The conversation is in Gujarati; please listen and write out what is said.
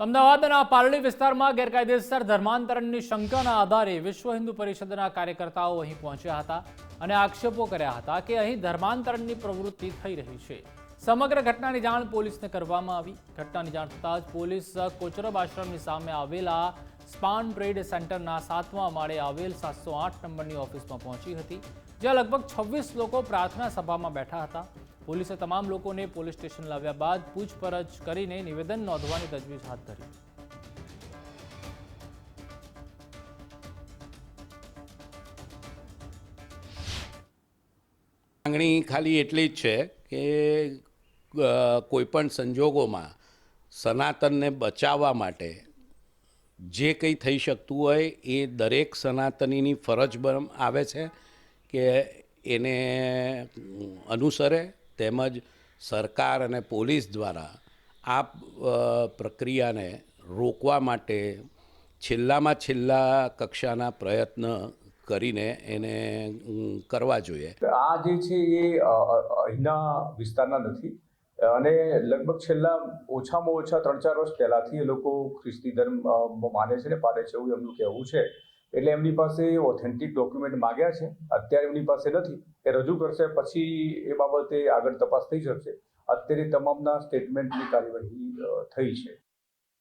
અમદાવાદના પારડી વિસ્તારમાં ગેરકાયદેસર ધર્માંતરણની શંકાના આધારે વિશ્વ હિન્દુ પરિષદના કાર્યકર્તાઓ અહીં પહોંચ્યા હતા અને આક્ષેપો કર્યા હતા કે અહીં ધર્માંતરણની પ્રવૃત્તિ થઈ રહી છે. સમગ્ર ઘટનાની જાણ પોલીસને કરવામાં આવી. ઘટનાની જાણ થતાં જ પોલીસ કોચરબ આશ્રમની સામે આવેલા સ્પાન ટ્રેડ સેન્ટરના સાતમા માળે આવેલ સાતસો આઠ નંબરની ઓફિસમાં પહોંચી હતી, જ્યાં લગભગ છવ્વીસ લોકો પ્રાર્થના સભામાં બેઠા હતા. પોલીસે તમામ લોકોને પોલીસ સ્ટેશન લાવ્યા બાદ પૂછપરછ કરીને નિવેદન નોંધવાની તજવીજ હાથ ધરી. માંગણી ખાલી એટલી જ છે કે કોઈપણ સંજોગોમાં સનાતનને બચાવવા માટે જે કંઈ થઈ શકતું હોય એ દરેક સનાતનીની ફરજ આવે છે કે એને અનુસરે તેમજ સરકાર અને પોલીસ દ્વારા આ પ્રક્રિયાને રોકવા માટે છેલ્લામાં છેલ્લા કક્ષાના પ્રયત્ન કરીને એને કરવા જોઈએ. આ જે છે એ અહીંના વિસ્તારના નથી. અને લગભગ છેલ્લા ઓછામાં ઓછા ત્રણ ચાર વર્ષ પહેલાથી એ લોકો ખ્રિસ્તી ધર્મ માને છે ને, પાડે છે એવું એમનું કહેવું છે. એટલે એમની પાસે ઓથેન્ટિક ડોક્યુમેન્ટ માગ્યા છે. અત્યારે એમની પાસે નથી. એ રજૂ કરશે, પછી એ બાબતે આગળ તપાસ થઈ શકશે અત્યારે તમામના સ્ટેટમેન્ટની કાર્યવાહી થઈ છે.